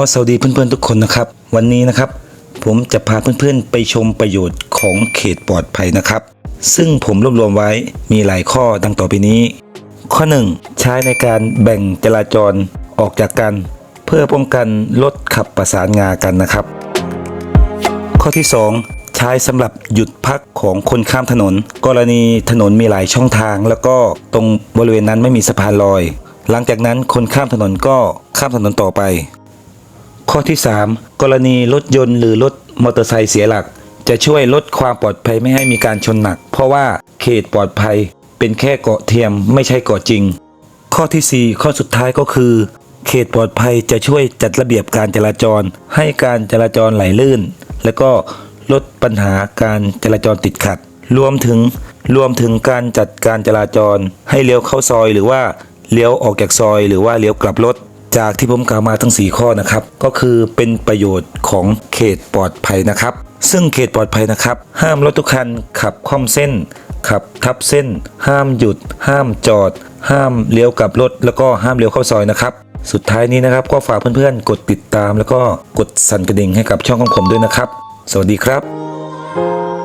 อสวัสดีเพื่อนๆทุกคนนะครับ วันนี้นะครับ ผมจะพาเพื่อนๆไปชมประโยชน์ของเขตปลอดภัยนะครับ ซึ่งผมรวบรวมไว้มีหลายข้อดังต่อไปนี้ ข้อ 1 ใช้ในการแบ่งจราจรออกจากกัน เพื่อป้องกันรถขับประสานงากันนะครับ ข้อที่ 2 ใช้สำหรับหยุดพักของคนข้ามถนน กรณีถนนมีหลายช่องทาง แล้วก็ตรงบริเวณนั้นไม่มีสะพานลอย หลังจากนั้นคนข้ามถนนก็ข้ามถนนต่อไป ข้อที่ 3 กรณีรถยนต์หรือรถมอเตอร์ไซค์เสียหลัก จะช่วยลดความปลอดภัยไม่ให้มีการชนหนัก เพราะว่าเขตปลอดภัยเป็นแค่เกาะเทียมไม่ใช่เกาะจริง ข้อทีสี่4 ข้อสุดท้ายก็คือ เขตปลอดภัยจะช่วยจัดระเบียบการจราจร ให้การจราจรไหลลื่น แล้วก็ลดปัญหาการจราจรติดขัด รวมถึงรวมถึงการจัดการจราจร ให้เลี้ยวเข้าซอยหรือว่าเลี้ยวออกจากซอย หรือว่าเลี้ยวกลับรถ จากที่ผมกล่าวมาทั้ง 4 ข้อนะครับ ก็คือเป็นประโยชน์ของเขตปลอดภัยนะครับ ซึ่งเขตปลอดภัยนะครับ ห้ามรถทุกคันขับค่อมเส้น ขับทับเส้น ห้ามหยุด ห้ามจอด ห้ามเลี้ยวกลับรถ แล้วก็ห้ามเลี้ยวเข้าซอยนะครับสุดท้ายนี้นะครับก็ฝากเพื่อนๆ กดติดตามแล้วก็กดสั่นกระดิ่งให้กับช่องของผมด้วยนะครับ สวัสดีครับ